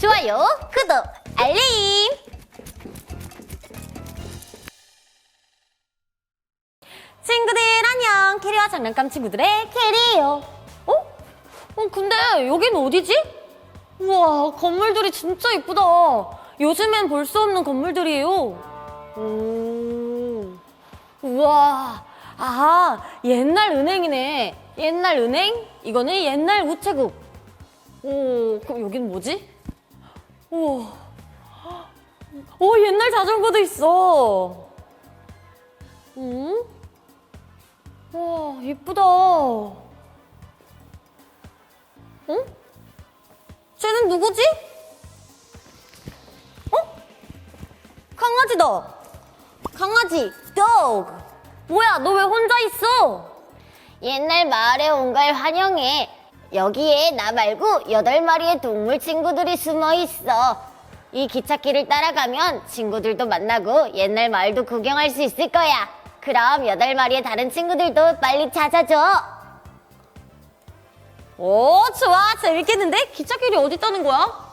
좋아요, 구독, 알림. 친구들 안녕. 캐리와 장난감 친구들의 캐리예요. 어? 어 근데 여긴 어디지? 우와 건물들이 진짜 이쁘다. 요즘엔 볼 수 없는 건물들이에요. 오. 우와. 아 옛날 은행이네. 옛날 은행? 이거는 옛날 우체국. 오 그럼 여긴 뭐지? 우와. 오 옛날 자전거도 있어. 응? 와, 예쁘다. 응? 쟤는 누구지? 어? 강아지다. 강아지, dog. 뭐야, 너 왜 혼자 있어? 옛날 마을에 온 걸 환영해. 여기에 나 말고 여덟 마리의 동물 친구들이 숨어 있어. 이 기찻길을 따라가면 친구들도 만나고 옛날 마을도 구경할 수 있을 거야. 그럼 여덟 마리의 다른 친구들도 빨리 찾아줘. 오, 좋아. 재밌겠는데? 기찻길이 어디 있다는 거야?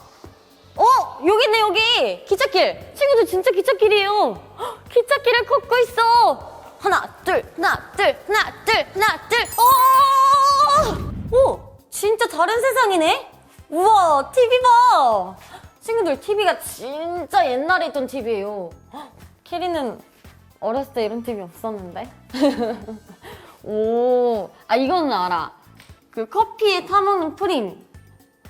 어, 여기 있네, 여기. 기찻길. 친구들 진짜 기찻길이에요. 헉, 기찻길을 걷고 있어. 하나, 둘, 하나, 둘, 하나, 둘, 하나, 둘. 오! 오, 진짜 다른 세상이네? 우와, TV 봐. 친구들, TV가 진짜 옛날에 있던 TV예요. 캐리는 어렸을 때 이런 TV 없었는데? 오, 아, 이거는 알아. 그 커피에 타먹는 프림.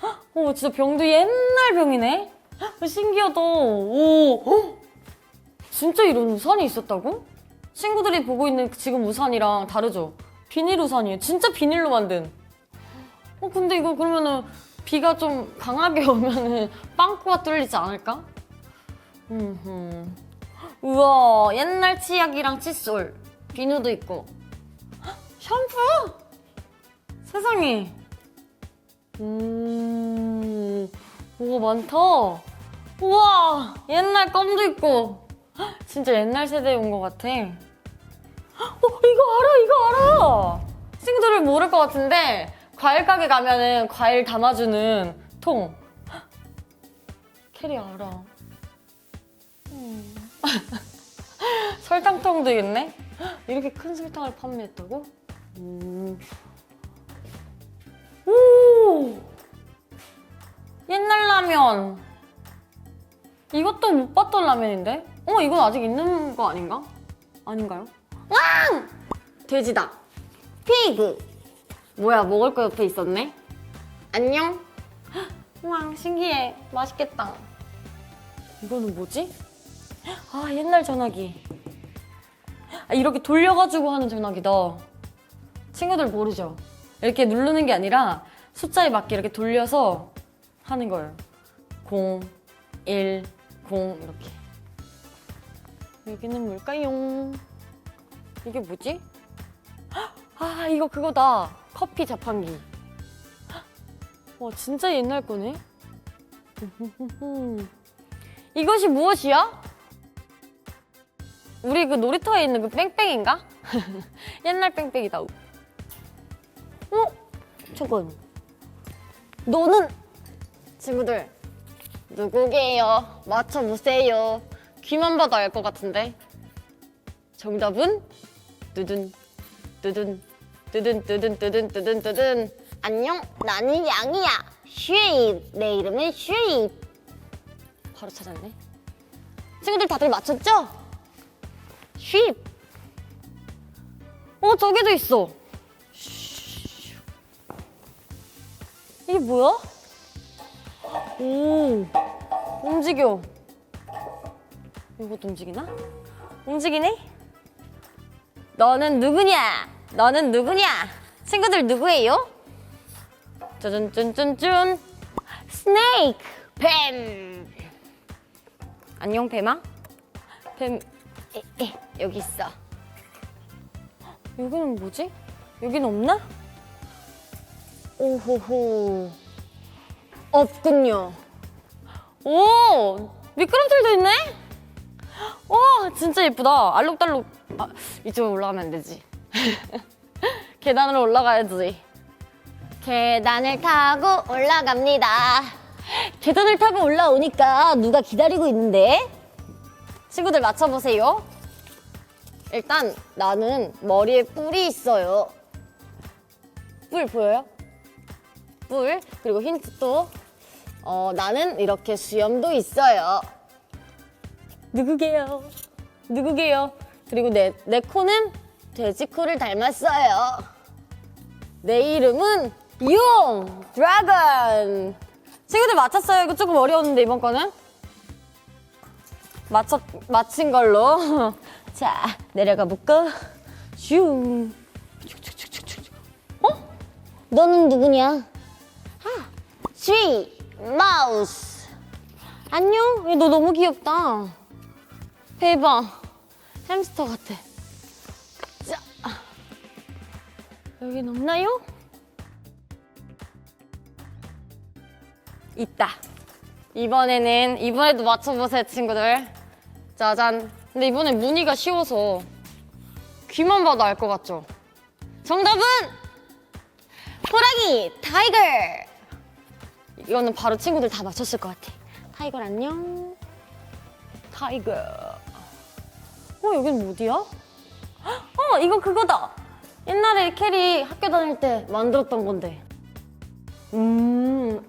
헉, 오, 진짜 병도 옛날 병이네? 헉, 신기하다. 오, 헉, 진짜 이런 우산이 있었다고? 친구들이 보고 있는 지금 우산이랑 다르죠? 비닐 우산이에요. 진짜 비닐로 만든. 어, 근데 이거 그러면은 비가 좀 강하게 오면은 빵꾸가 뚫리지 않을까? 음흠. 우와, 옛날 치약이랑 칫솔. 비누도 있고. 헉, 샴푸! 세상에. 오, 뭐가 많다. 우와, 옛날 껌도 있고. 헉, 진짜 옛날 세대에 온 것 같아. 어, 이거 알아, 이거 알아. 친구들은 모를 것 같은데, 과일 가게 가면은 과일 담아주는 통. 헉, 캐리 알아. 음. 설탕통도 있네? 헉, 이렇게 큰 설탕을 판매했다고? 음. 오! 옛날 라면. 이것도 못 봤던 라면인데? 어, 이건 아직 있는 거 아닌가? 아닌가요? 왕! 돼지다. 피그. 뭐야, 먹을 거 옆에 있었네? 안녕? 헉, 왕, 신기해. 맛있겠다. 이거는 뭐지? 아, 옛날 전화기. 아, 이렇게 돌려가지고 하는 전화기다. 친구들 모르죠? 이렇게 누르는 게 아니라 숫자에 맞게 이렇게 돌려서 하는 거예요. 0, 1, 0 이렇게. 여기는 뭘까요? 이게 뭐지? 아 이거 그거다. 커피 자판기. 와 진짜 옛날 거네. 이것이 무엇이야? 우리 그 놀이터에 있는 그 뺑뺑인가? 옛날 뺑뺑이다. 어? 저건 너는 친구들 누구게요? 맞춰보세요. 귀만 봐도 알 것 같은데. 정답은 두둔 두둔 두둔 두둔 두둔 두둔 두둔 안녕 나는 양이야 쉐입 내 이름은 쉐입 바로 찾았네 친구들 다들 맞췄죠? 쉐입 어 저기도 있어 이게 뭐야? 오, 움직여. 이것도 움직이나? 움직이네? 너는 누구냐? 너는 누구냐? 친구들 누구예요? 쭌쭌쭌쭌 스네이크 뱀 안녕 뱀아? 뱀 에, 에, 여기 있어 여기는 뭐지? 여기는 없나? 오호호. 없군요. 오! 미끄럼틀도 있네? 와, 진짜 예쁘다. 알록달록. 아, 이쪽으로 올라가면 안 되지. 계단으로 올라가야지. 계단을 타고 올라갑니다. 계단을 타고 올라오니까 누가 기다리고 있는데? 친구들 맞춰보세요. 일단 나는 머리에 뿔이 있어요. 뿔 보여요? 뿔 그리고 힌트 또 어, 나는 이렇게 수염도 있어요. 누구게요? 누구게요? 그리고 내, 내 코는 돼지 코를 닮았어요. 내 이름은 용 드래곤. 친구들 맞췄어요? 이거 조금 어려웠는데 이번 거는? 맞췄 맞힌 걸로. 자, 내려가 볼까? 슝. 어? 너는 누구냐? 아, 트리 마우스. 안녕. 얘너 너무 귀엽다. 대박. 햄스터 같아. 여긴 없나요? 있다. 이번에는 이번에도 맞춰보세요, 친구들. 짜잔. 근데 이번엔 무늬가 쉬워서 귀만 봐도 알 것 같죠? 정답은 호랑이 타이거. 이거는 바로 친구들 다 맞췄을 것 같아. 타이거 안녕. 타이거. 어 여긴 어디야? 어 이거 그거다. 옛날에 캐리 학교 다닐 때 만들었던 건데. 음.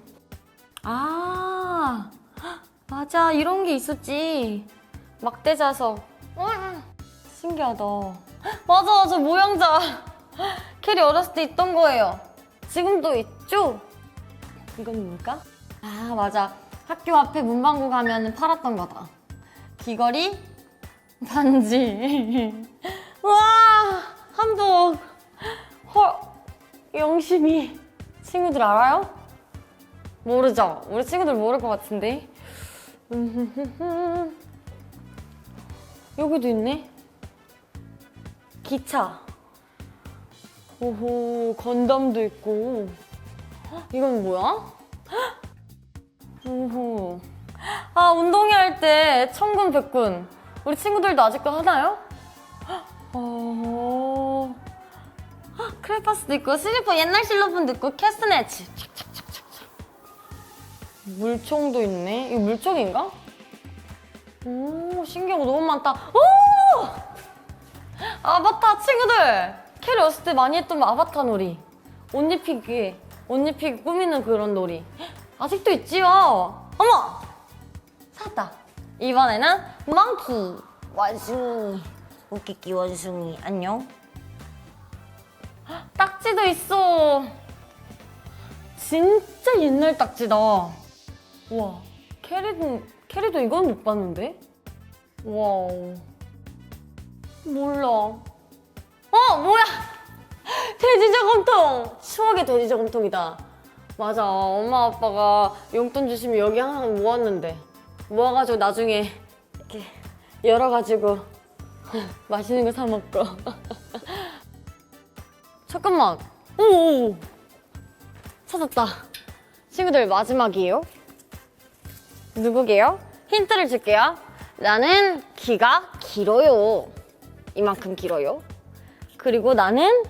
아 맞아 이런 게 있었지. 막대 자석. 와, 신기하다. 맞아 맞아 모양자. 캐리 어렸을 때 있던 거예요. 지금도 있죠? 이건 뭘까? 아 맞아 학교 앞에 문방구 가면 팔았던 거다 귀걸이 반지 와 한복 헐 영심이 친구들 알아요? 모르죠? 우리 친구들 모를 것 같은데 여기도 있네 기차 오호 건담도 있고 헉, 이건 뭐야? 헉! 오호. 아 운동회 할 때 천군 백군 우리 친구들도 아직도 하나요? 헉, 어. 헉, 크레파스도 있고 슬리퍼 옛날 실로폰도 있고 착착착착착. 물총도 있네 이거 물총인가? 오 신기한 거 너무 많다 오 아바타 친구들 캐리 어렸을 때 많이 했던 아바타 놀이 옷 입히기 옷 입히기 꾸미는 그런 놀이 아직도 있지요 어머 샀다 이번에는 멍키 원숭이. 웃기기 원숭이. 안녕. 딱지도 있어. 진짜 옛날 딱지다. 와 캐리도 캐리도 이건 못 봤는데? 와우. 몰라. 어 뭐야? 돼지 저금통! 추억의 돼지 저금통이다. 맞아 엄마 아빠가 용돈 주시면 여기 항상 모았는데. 모아가지고 나중에 이렇게 열어가지고 맛있는 거 사 먹고 잠깐만. 오 찾았다. 친구들 마지막이에요? 누구게요? 힌트를 줄게요. 나는 귀가 길어요. 이만큼 길어요. 그리고 나는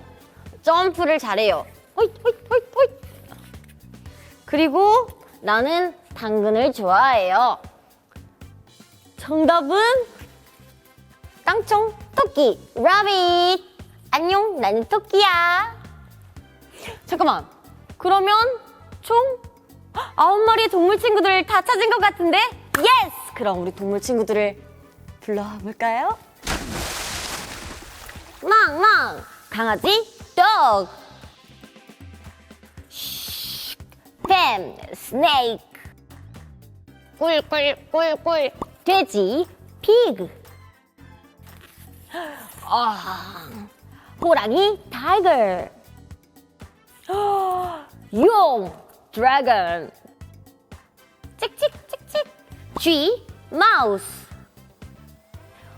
점프를 잘해요. 호잇 호잇 호잇 호잇 그리고 나는 당근을 좋아해요. 정답은 깡총 토끼. 라빗 안녕 나는 토끼야. 잠깐만. 그러면 총 아홉 마리의 동물 친구들 다 찾은 것 같은데? 예스 그럼 우리 동물 친구들을 불러볼까요? 망망 강아지 dog. 뱀 snake. 꿀꿀꿀꿀. 돼지 pig. 아, 호랑이 타이거 용 드래곤 찍찍찍찍 쥐 마우스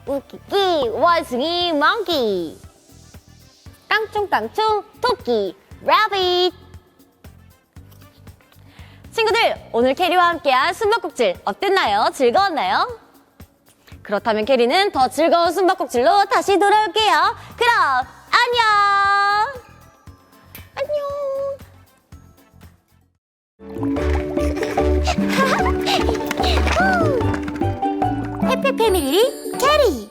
웃기기 원숭이 멍키 깡충깡충 토끼 라빗 친구들 오늘 캐리와 함께한 숨바꼭질 어땠나요? 즐거웠나요? 그렇다면 캐리는 더 즐거운 숨바꼭질로 다시 돌아올게요. 그럼 안녕. 안녕. 해피 패밀리 캐리.